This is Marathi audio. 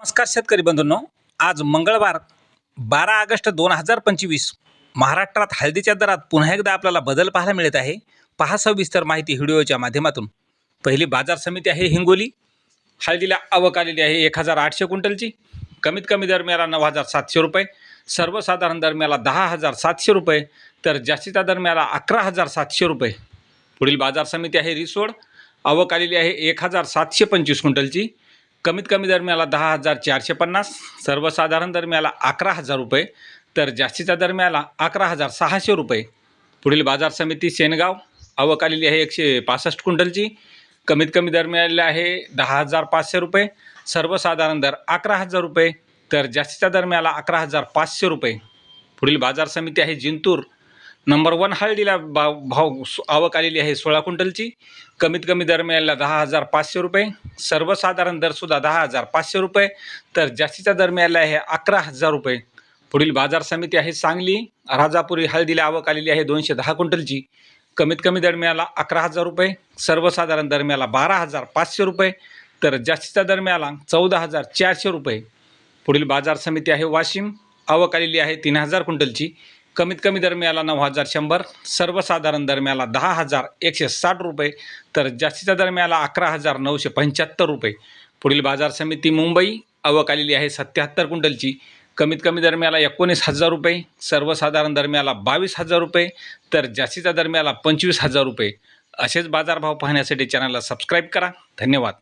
नमस्कार शेतकरी बंधूंनो. आज मंगळवार बारा ऑगस्ट दोन हजार पंचवीस महाराष्ट्रात हळदीच्या दरात पुन्हा एकदा आपल्याला बदल पाहायला मिळत आहे. पहा सविस्तर माहिती व्हिडिओच्या माध्यमातून. पहिली बाजार समिती आहे हिंगोली. हळदीला आवक आलेली आहे एक हजार आठशे क्विंटलची. कमीत कमी दरम्याला नऊ हजार सातशे रुपये. सर्वसाधारण दरम्याला दहा हजार सातशे रुपये. तर जास्तीच्या दरम्याला अकरा हजार सातशे रुपये. पुढील बाजार समिती आहे रिसोड. आवक आलेली आहे एक हजार सातशे पंचवीस क्विंटलची. कमीत कमी दरम्याला दहा हजार चारशे पन्नास सर्वसाधारण दरम्याला अकरा हजार रुपये तर जास्तीच्या दरम्याला अकरा हजार सहाशे रुपये. पुढील बाजार समिती सेनगाव आवक आलेली आहे एकशे पासष्ट क्विंटलची. कमीत कमी दरम्याला आहे दहा हजार पाचशे रुपये. सर्वसाधारण दर अकरा हजार रुपये तर जास्तीच्या दरम्याला अकरा हजार पाचशे रुपये. पुढील बाजार समिती आहे जिंतूर नंबर वन हळदीला बा भाव सु- आवक आलेली आहे सोळा क्विंटलची. कमीत कमी दरम्यानला दहा हजार पाचशे रुपये. सर्वसाधारण दरसुद्धा दहा हजार पाचशे रुपये. तर जास्तीच्या दरम्यानला आहे अकरा हजार रुपये. पुढील बाजार समिती आहे सांगली. राजापुरी हळदीला आवक आलेली आहे दोनशे दहा क्विंटलची. कमीत कमी दरम्याला अकरा हजार रुपये. सर्वसाधारण दरम्याला बारा हजार पाचशे रुपये. तर जास्तीच्या दरम्याला चौदा हजार चारशे रुपये. पुढील बाजार समिती आहे वाशिम. आवक आलेली आहे तीन हजार क्विंटलची. कमीत कमी दरम्याला नऊ हजार शंभर सर्वसाधारण दरम्याला दहा हजार एकशे साठ रुपये तर जास्तीच्या दरम्याला अकरा हजार नऊशे पंच्याहत्तर रुपये. पुढील बाजार समिती मुंबई आवक आलेली आहे सत्याहत्तर क्विंटलची. कमीत कमी दरम्याला एकोणीस हजार रुपये सर्वसाधारण दरम्याला बावीस हजार रुपये तर जास्तीच्या दरम्याला पंचवीस हजार रुपये. असेच बाजारभाव पाहण्यासाठी चॅनलला सबस्क्राईब करा. धन्यवाद.